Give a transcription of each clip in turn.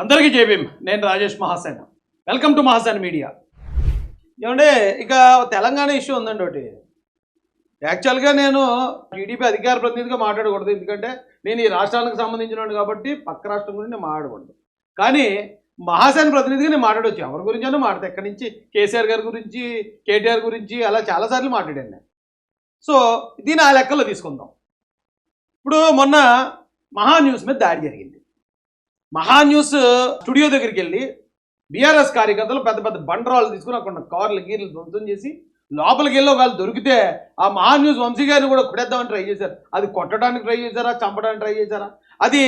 అందరికీ జేబీం నేను Rajesh Mahasena. Welcome to Mahasena media ఏమంటే ఇక తెలంగాణ ఇష్యూ ఉందండి ఒకటి. యాక్చువల్గా నేను టీడీపీ అధికార ప్రతినిధిగా మాట్లాడకూడదు ఎందుకంటే నేను ఈ రాష్ట్రానికి సంబంధించిన కాబట్టి పక్క రాష్ట్రం గురించి నేను మాట్లాడకూడదు. కానీ మహాసేన ప్రతినిధిగా నేను మాట్లాడవచ్చు ఎవరి గురించి అయినా మాట్లాడతా. ఎక్కడి నుంచి? కేసీఆర్ గారి గురించి కేటీఆర్ గురించి అలా చాలాసార్లు మాట్లాడాను నేను. సో దీన్ని ఆ లెక్కలో తీసుకుందాం. ఇప్పుడు మొన్న మహా న్యూస్ మీద దాడి జరిగింది. మహా న్యూస్ స్టూడియో దగ్గరికి వెళ్ళి బీఆర్ఎస్ కార్యకర్తలు పెద్ద పెద్ద బండరాలు తీసుకుని అక్కడ కార్లు గీర్లు ధ్వంసం చేసి లోపలికి వెళ్ళి ఒకవేళ దొరికితే ఆ మహాన్యూస్ వంశీ గారిని కూడా కొట్టేద్దామని ట్రై చేశారు. అది కొట్టడానికి ట్రై చేశారా చంపడానికి ట్రై చేశారా? అది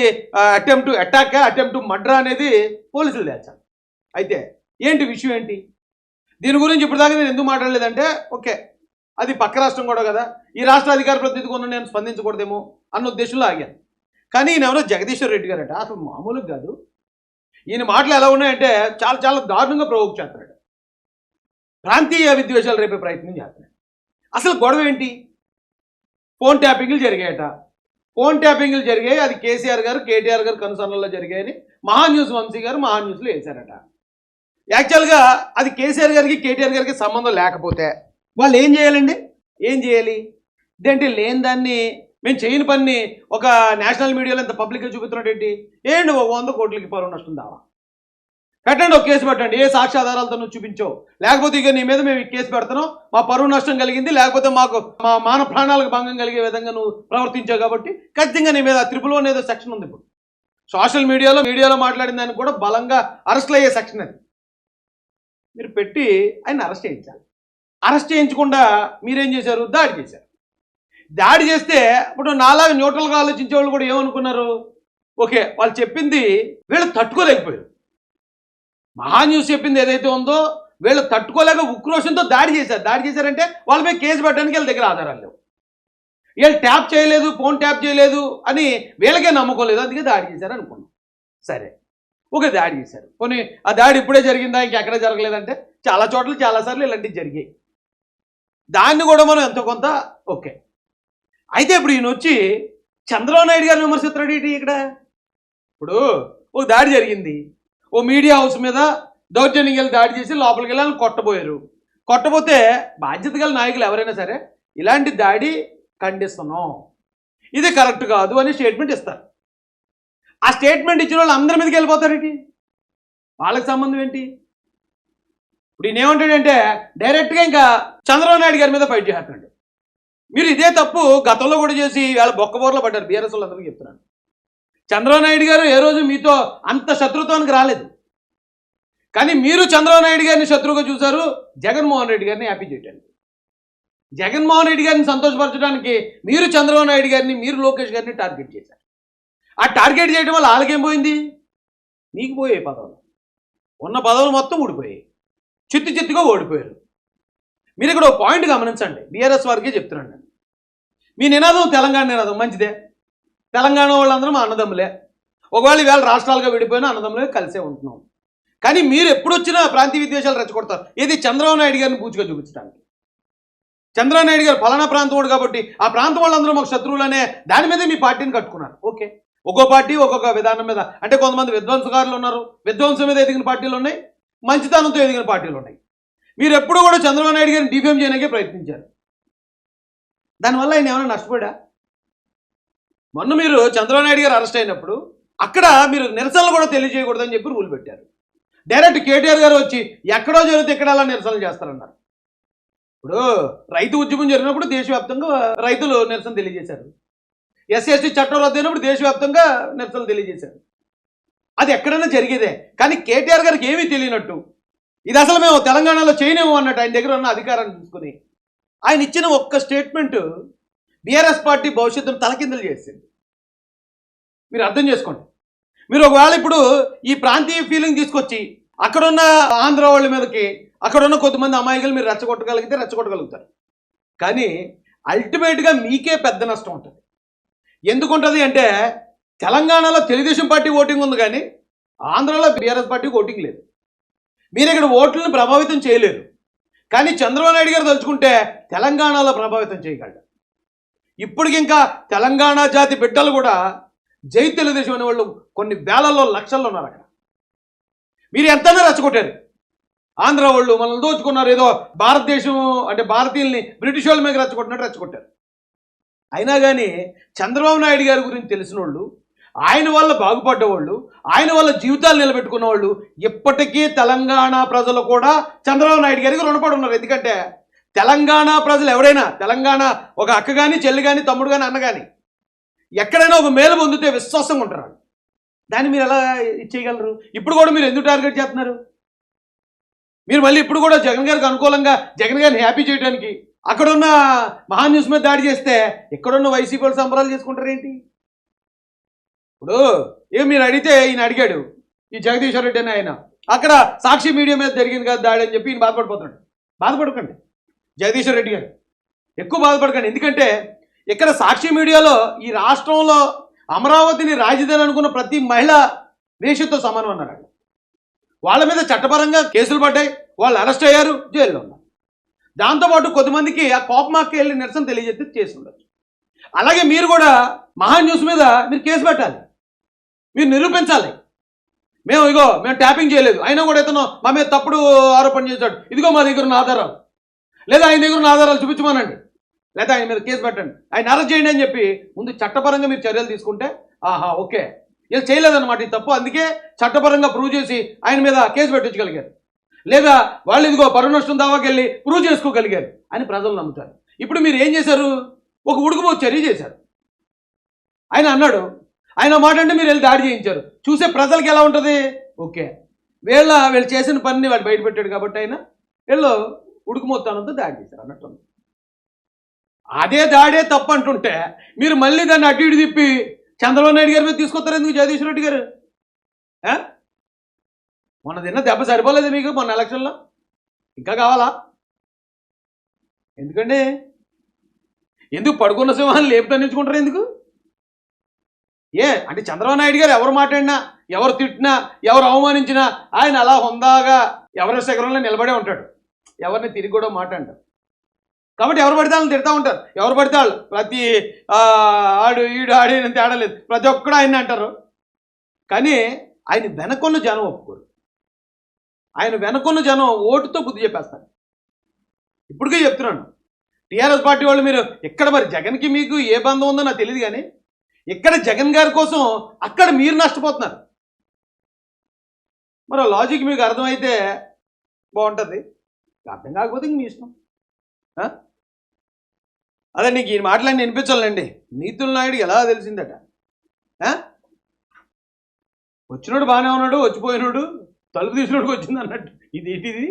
అటెంప్ట్ అటాక్ అటెంప్ట్ మర్డర్ అనేది పోలీసులు తెచ్చారు అయితే ఏంటి విషయం ఏంటి? దీని గురించి ఇప్పటిదాకా నేను ఎందుకు మాట్లాడలేదంటే ఓకే అది పక్క రాష్ట్రం కూడా కదా. ఈ రాష్ట్ర అధికార ప్రతినిధి నేను స్పందించకూడదేమో అన్న ఉద్దేశంలో ఆగాను. కానీ ఈయన ఎవరో జగదీశ్వర్ రెడ్డి గారట. అసలు మామూలుగా కాదు. ఈయన మాటలు ఎలా ఉన్నాయంటే చాలా చాలా దారుణంగా ప్రవోక్ చేస్తున్నాడు. ప్రాంతీయ విద్వేషాలు రేపే ప్రయత్నం చేస్తున్నాడు. అసలు గొడవ ఏంటి? ఫోన్ ట్యాపింగ్లు జరిగాయట. ఫోన్ ట్యాపింగ్లు జరిగాయి. అది కేసీఆర్ గారు కేటీఆర్ గారు కనుసరణలో జరిగాయని మహా న్యూస్ వంశీ గారు మహా న్యూస్లో వేశారట. యాక్చువల్గా అది కేసీఆర్ గారికి కేటీఆర్ గారికి సంబంధం లేకపోతే వాళ్ళు ఏం చేయాలండి? ఏం చేయాలి? ఇదేంటి లేని దాన్ని మేము చేయని పని ఒక నేషనల్ మీడియాలో ఇంత పబ్లిక్గా చూపుతున్నాడు ఏంటి ఏంటి ఓ వంద కోట్లకి పరువు నష్టం దావా? పెట్టండి ఒక కేసు పెట్టండి. ఏ సాక్ష్యాధారాలతో నువ్వు చూపించావు? లేకపోతే ఇక నీ మీద మేము ఈ కేసు పెడతాం మా పరువు నష్టం కలిగింది. లేకపోతే మాకు మా మాన ప్రాణాలకు భంగం కలిగే విధంగా నువ్వు ప్రవర్తించావు కాబట్టి ఖచ్చితంగా నీ మీద త్రిపుల్ అనేదో సెక్షన్ ఉంది ఇప్పుడు. సోషల్ మీడియాలో మీడియాలో మాట్లాడిన దానికి కూడా బలంగా అరెస్ట్లు అయ్యే సెక్షన్ అది. మీరు పెట్టి ఆయన అరెస్ట్ చేయించాలి. అరెస్ట్ చేయించకుండా మీరేం చేశారు? దాడి చేశారు. దాడి చేస్తే ఇప్పుడు నాలాగా న్యూట్రల్గా ఆలోచించే వాళ్ళు కూడా ఏమనుకున్నారు? ఓకే వాళ్ళు చెప్పింది వీళ్ళు తట్టుకోలేకపోయారు. మహా న్యూస్ చెప్పింది ఏదైతే ఉందో వీళ్ళు తట్టుకోలేక ఉక్రోషంతో దాడి చేశారు. దాడి చేశారంటే వాళ్ళ మీద కేసు పెట్టడానికి వీళ్ళ దగ్గర ఆధారాలు లేవు. వీళ్ళు ట్యాప్ చేయలేదు ఫోన్ ట్యాప్ చేయలేదు అని వీళ్ళకే నమ్మకం లేదు. అందుకే దాడి చేశారు అనుకున్నాం. సరే ఓకే దాడి చేశారు. కొన్ని ఆ దాడి ఇప్పుడే జరిగిందా? ఇంకెక్కడ జరగలేదంటే చాలా చోట్ల చాలాసార్లు ఇలాంటివి జరిగాయి. దాన్ని కూడా మనం ఎంతో కొంత ఓకే. అయితే ఇప్పుడు ఈయన వచ్చి చంద్రబాబు నాయుడు గారిని విమర్శిస్తున్నాడు ఏంటి ఇక్కడ? ఇప్పుడు ఓ దాడి జరిగింది. ఓ మీడియా హౌస్ మీద దౌర్జన్యం వెళ్ళి దాడి చేసి లోపలికి వెళ్ళి కొట్టబోయారు. కొట్టబోతే బాధ్యత గల నాయకులు ఎవరైనా సరే ఇలాంటి దాడి ఖండిస్తున్నాం. ఇది కరెక్ట్ కాదు అని స్టేట్మెంట్ ఇస్తారు. ఆ స్టేట్మెంట్ ఇచ్చిన వాళ్ళు అందరి మీదకి వెళ్ళిపోతారేంటి వాళ్ళకి సంబంధం ఏంటి? ఇప్పుడు ఈయన ఏమంటాడంటే డైరెక్ట్గా ఇంకా చంద్రబాబు నాయుడు గారి మీద ఫైట్ చేస్తున్నాడు. మీరు ఇదే తప్పు గతంలో కూడా చేసి వాళ్ళ బొక్కబోర్లో పడ్డారు బీఆర్ఎస్ వాళ్ళందరికీ చెప్తున్నాను. చంద్రబాబు నాయుడు గారు ఏ రోజు మీతో అంత శత్రుత్వానికి రాలేదు. కానీ మీరు చంద్రబాబు నాయుడు గారిని శత్రువుగా చూశారు జగన్మోహన్ రెడ్డి గారిని హ్యాపీ చేయడానికి జగన్మోహన్ రెడ్డి గారిని సంతోషపరచడానికి మీరు చంద్రబాబు నాయుడు గారిని మీరు లోకేష్ గారిని టార్గెట్ చేశారు. ఆ టార్గెట్ చేయడం వల్ల వాళ్ళకేం పోయింది? నీకు పోయాయి పదవులు. ఉన్న పదవులు మొత్తం ఊడిపోయాయి. చిత్తు చిత్తుగా ఓడిపోయారు. మీరు ఇక్కడ ఒక పాయింట్ గమనించండి. బీఆర్ఎస్ వారికి చెప్తున్నాను నేను. మీ నినాదం తెలంగాణ నినాదం మంచిదే. తెలంగాణ వాళ్ళందరూ మా అన్నదమ్ములే. ఒకవేళ ఈవేళ రాష్ట్రాలుగా విడిపోయినా అన్నదమ్ములే కలిసే ఉంటున్నాం. కానీ మీరు ఎప్పుడు వచ్చినా ప్రాంతీయ విద్వేషాలు రెచ్చగొడతారు. ఇది చంద్రబాబు నాయుడు గారిని పూచిగా చూపించడానికి. చంద్రబాబు నాయుడు గారు ఫలానా ప్రాంతం వాడు కాబట్టి ఆ ప్రాంతం వాళ్ళందరూ మాకు శత్రువులనే దాని మీదే మీ పార్టీని కట్టుకున్నారు. ఓకే. ఒక్కో పార్టీ ఒక్కొక్క విధానం మీద. అంటే కొంతమంది విధ్వంసకారులు ఉన్నారు. విధ్వంసం మీద ఎదిగిన పార్టీలు ఉన్నాయి. మంచితనంతో ఎదిగిన పార్టీలు ఉన్నాయి. మీరు ఎప్పుడు కూడా చంద్రబాబు నాయుడు గారిని డిఫేమ్ చేయడానికే ప్రయత్నించారు. దానివల్ల ఆయన ఏమైనా నష్టపోయా మొన్న మీరు చంద్రబాబు నాయుడు గారు అరెస్ట్ అయినప్పుడు అక్కడ మీరు నిరసనలు కూడా తెలియజేయకూడదని చెప్పి రూల్ పెట్టారు. డైరెక్ట్ కేటీఆర్ గారు వచ్చి ఎక్కడో జరిగితే ఇక్కడ అలా నిరసనలు చేస్తారన్నారు. ఇప్పుడు రైతు ఉద్యమం జరిగినప్పుడు దేశవ్యాప్తంగా రైతులు నిరసన తెలియజేశారు. ఎస్సీ ఎస్టీ చట్టం రద్దయినప్పుడు దేశవ్యాప్తంగా నిరసనలు తెలియజేశారు. అది ఎక్కడైనా జరిగేదే. కానీ కేటీఆర్ గారికి ఏమీ తెలియనట్టు ఇది అసలు మేము తెలంగాణలో చేయలేము అన్నట్టు ఆయన దగ్గర ఉన్న అధికారాన్ని తీసుకుని ఆయన ఇచ్చిన ఒక్క స్టేట్మెంట్ బీఆర్ఎస్ పార్టీ భవిష్యత్తును తలకిందలు చేసింది. మీరు అర్థం చేసుకోండి. మీరు ఒకవేళ ఇప్పుడు ఈ ప్రాంతీయ ఫీలింగ్ తీసుకొచ్చి అక్కడున్న ఆంధ్ర వాళ్ళ మీదకి అక్కడున్న కొంతమంది అమాయకులు మీరు రెచ్చగొట్టగలిగితే రెచ్చగొట్టగలుగుతారు. కానీ అల్టిమేట్గా మీకే పెద్ద నష్టం ఉంటుంది. ఎందుకుంటుంది అంటే తెలంగాణలో తెలుగుదేశం పార్టీ ఓటింగ్ ఉంది కానీ ఆంధ్రలో బీఆర్ఎస్ పార్టీకి ఓటింగ్ లేదు. మీరు ఇక్కడ ఓట్లను ప్రభావితం చేయలేరు. కానీ చంద్రబాబు నాయుడు గారు తలుచుకుంటే తెలంగాణలో ప్రభావితం చేయగలడు. ఇప్పటికి ఇంకా తెలంగాణ జాతి బిడ్డలు కూడా జై తెలుగుదేశం అనే వాళ్ళు కొన్ని వేలల్లో లక్షల్లో ఉన్నారు అక్కడ. మీరు ఎంతైనా రెచ్చగొట్టారు. ఆంధ్ర వాళ్ళు మనల్ని దోచుకున్నారు ఏదో భారతదేశం అంటే భారతీయుల్ని బ్రిటిష్ వాళ్ళ మీద రెచ్చగొట్టినట్టు రెచ్చగొట్టారు. అయినా కానీ చంద్రబాబు నాయుడు గారి గురించి తెలిసిన వాళ్ళు ఆయన వల్ల బాగుపడ్డ వాళ్ళు ఆయన వల్ల జీవితాలు నిలబెట్టుకున్న వాళ్ళు ఇప్పటికీ తెలంగాణ ప్రజలు కూడా చంద్రబాబు నాయుడు గారికి రుణపడి ఉన్నారు. ఎందుకంటే తెలంగాణ ప్రజలు ఎవరైనా తెలంగాణ ఒక అక్క కానీ చెల్లి కానీ తమ్ముడు కానీ అన్న కానీ ఎక్కడైనా ఒక మేలు పొందితే విశ్వాసంగా ఉంటారు దాన్ని మీరు ఎలా చేయగలరు? ఇప్పుడు కూడా మీరు ఎందుకు టార్గెట్ చేస్తున్నారు? మీరు మళ్ళీ ఇప్పుడు కూడా జగన్ గారికి అనుకూలంగా జగన్ గారిని హ్యాపీ చేయడానికి అక్కడున్న మహాన్ న్యూస్ మీద దాడి చేస్తే ఇక్కడున్న వైసీపీ వాళ్ళు సంబరాలు చేసుకుంటారు ఏంటి ఇప్పుడు ఏం మీరు అడిగితే ఈయన అడిగాడు. ఈ జగదీశ్వర్ రెడ్డి అని ఆయన. అక్కడ సాక్షి మీడియా మీద జరిగింది కదా దాడి అని చెప్పి ఈయన బాధపడిపోతున్నాడు. బాధపడకండి. జగదీశ్వర్ రెడ్డి గారు. ఎక్కువ బాధపడకండి. ఎందుకంటే ఇక్కడ సాక్షి మీడియాలో ఈ రాష్ట్రంలో అమరావతిని రాజధాని అనుకున్న ప్రతి మహిళ వేషతో సమానం అన్నారు వాళ్ళ మీద చట్టపరంగా కేసులు పడ్డాయి. వాళ్ళు అరెస్ట్ అయ్యారు. జైల్లో ఉన్నారు. దాంతోపాటు కొద్దిమందికి ఆ కోపమాకి వెళ్ళి నిరసన తెలియజేస్తే చేసి ఉండొచ్చు. అలాగే మీరు కూడా మహా న్యూస్ మీద మీరు కేసు పెట్టాలి. మీరు నిరూపించాలి. మేము ఇగో మేము ట్యాపింగ్ చేయలేదు. అయినా కూడా ఇతను మా మీద తప్పుడు ఆరోపణ చేశాడు. ఇదిగో మా దగ్గర ఉన్న ఆధారాలు. లేదా ఆయన దగ్గర ఉన్న ఆధారాలు చూపించమనండి. లేదా ఆయన మీద కేసు పెట్టండి. ఆయన అరెస్ట్ చేయండి అని చెప్పి ముందు చట్టపరంగా మీరు చర్యలు తీసుకుంటే ఆహా ఓకే. వీళ్ళు చేయలేదన్నమాట ఈ తప్పు. అందుకే చట్టపరంగా ప్రూవ్ చేసి ఆయన మీద కేసు పెట్టించగలిగారు. లేదా వాళ్ళు ఇదిగో పరువు నష్టం దావాకి వెళ్ళి ప్రూవ్ చేసుకోగలిగారు అని ప్రజలు నమ్ముతారు. ఇప్పుడు మీరు ఏం చేశారు? ఒక ఉడుకుపోతు చర్య చేశారు. ఆయన అన్నాడు ఆయన మాట అంటే మీరు వెళ్ళి దాడి చేయించారు. చూసే ప్రజలకి ఎలా ఉంటుంది? ఓకే. వీళ్ళ వీళ్ళు చేసిన పనిని వాడు బయటపెట్టాడు కాబట్టి ఆయన వీళ్ళు ఉడుకుమోత్తానంతో దాడి చేశారు అన్నట్టు అదే దాడే తప్పు అంటుంటే మీరు మళ్ళీ దాన్ని అటు ఇటు తిప్పి చంద్రబాబు నాయుడు గారి మీద తీసుకొస్తారు ఎందుకు జగదీశ్వర రెడ్డి గారు? మొన్న తిన్న దెబ్బ సరిపోలేదు మీకు? మొన్న ఎలక్షన్లో? ఇంకా కావాలా? ఎందుకండి? ఎందుకు పడుకున్న సింహాన్ని లేపుతా నించుకుంటారు ఎందుకు? ఏ అంటే చంద్రబాబు నాయుడు గారు ఎవరు మాట్లాడినా ఎవరు తిట్టినా ఎవరు అవమానించినా ఆయన అలా హుందాగా ఎవరి శిఖరంలో నిలబడే ఉంటాడు. ఎవరిని తిరిగి కూడా మాట్లాడారు కాబట్టి ఎవరు పడితే వాళ్ళని తిడతా ఉంటారు. ఎవరు పడితే వాళ్ళు ప్రతి ఆడు ఈడు ఆడు ఈడు తేడా లేదు. ప్రతి ఒక్కడు ఆయన అంటారు. కానీ ఆయన వెనకొన్న జనం ఒప్పుకోరు. ఆయన వెనకొన్న జనం ఓటుతో బుద్ధి చెప్పేస్తారు. ఇప్పటికే చెప్తున్నాను. టీఆర్ఎస్ పార్టీ వాళ్ళు మీరు ఇక్కడ మరి జగన్కి మీకు ఏ బంధం ఉందో నాకు తెలియదు కానీ ఇక్కడ జగన్ గారి కోసం అక్కడ మీరు నష్టపోతున్నారు. మరి లాజిక్ మీకు అర్థమైతే బాగుంటుంది. అర్థం కాకపోతే ఇంక మీ ఇష్టం. అదే నీకు ఈ మాటలన్నీ వినిపించాలండి. నీతుల నాయుడు ఎలా తెలిసిందట? వచ్చినోడు బాగానే ఉన్నాడు వచ్చిపోయినోడు తలుపు తీసినోడికి వచ్చింది అన్నట్టు ఇది ఏంటిది?